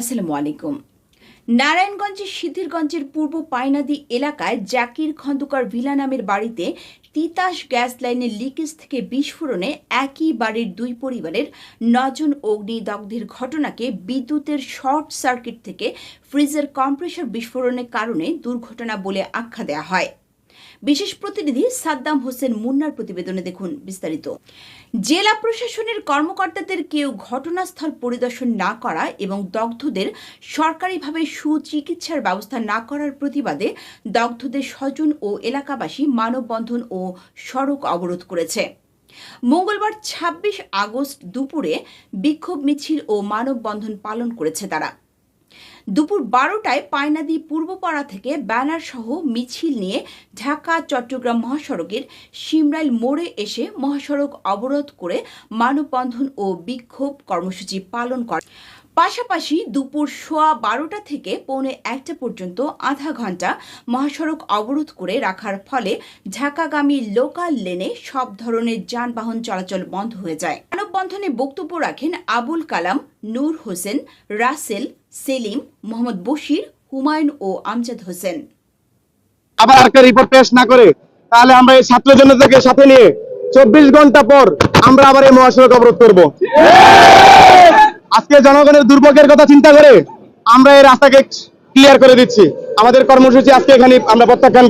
আসসালামু আলাইকুম নারায়ণগঞ্জের সিদ্ধিরগঞ্জের পূর্ব পাইনাদি এলাকায় জাকির খন্দকার ভিলা নামের বাড়িতে তিতাস গ্যাস লাইনের লিকেজ থেকে বিস্ফোরণে একই বাড়ির দুই পরিবারের নজন অগ্নিদগ্ধের ঘটনাকে বিদ্যুতের শর্ট সার্কিট থেকে ফ্রিজের কম্প্রেসর বিস্ফোরণের কারণে দুর্ঘটনা বলে আখ্যা দেওয়া হয়। বিশেষ প্রতিনিধি সাদ্দাম হোসেন মুন্নার প্রতিবেদনে দেখুন বিস্তারিত। জেলা প্রশাসনের কর্মকর্তাদের কেউ ঘটনাস্থল পরিদর্শন না করা এবং দগ্ধদের সরকারিভাবে সুচিকিৎসার ব্যবস্থা না করার প্রতিবাদে দগ্ধদের স্বজন ও এলাকাবাসী মানববন্ধন ও সড়ক অবরোধ করেছে। মঙ্গলবার ২৬ আগস্ট দুপুরে বিক্ষোভ মিছিল ও মানববন্ধন পালন করেছে তারা। দুপুর বারোটায় পায়নাদি পূর্বপাড়া থেকে ব্যানার সহ মিছিল নিয়ে ঢাকা, চট্টগ্রাম মহাসড়কের সিমরাইল মোড়ে এসে মহাসড়ক অবরোধ করে মানববন্ধন ও বিক্ষোভ কর্মসূচি পালন করে পাশাপাশি দুপুর সোয়া বারোটা থেকে পৌনে একটা পর্যন্ত আধা ঘণ্টা মহাসড়ক অবরোধ করে রাখার ফলে ঢাকাগামী লোকাল লেনে সব ধরনের যানবাহন চলাচল বন্ধ হয়ে যায়। মানববন্ধনে বক্তব্য রাখেন আবুল কালাম, নূর হোসেন, রাসেল, সেলিম, মোহাম্মদ বশির, হুমায়ুন ও আমজাদ হোসেন। আবার রিপোর্ট পেশ না করে, তাহলে আমরা এই ছাত্র জনতাকে সাথে নিয়ে চব্বিশ ঘণ্টা পর আমরা আবার এই মহাসড়ক অবরোধ করব। আজকে জনগণের দুর্ভোগের কথা চিন্তা করে আমরা এই রাস্তাকে ক্লিয়ার করে দিচ্ছি। আমাদের কর্মসূচি আজকে এখানে আমরা প্রত্যাখ্যান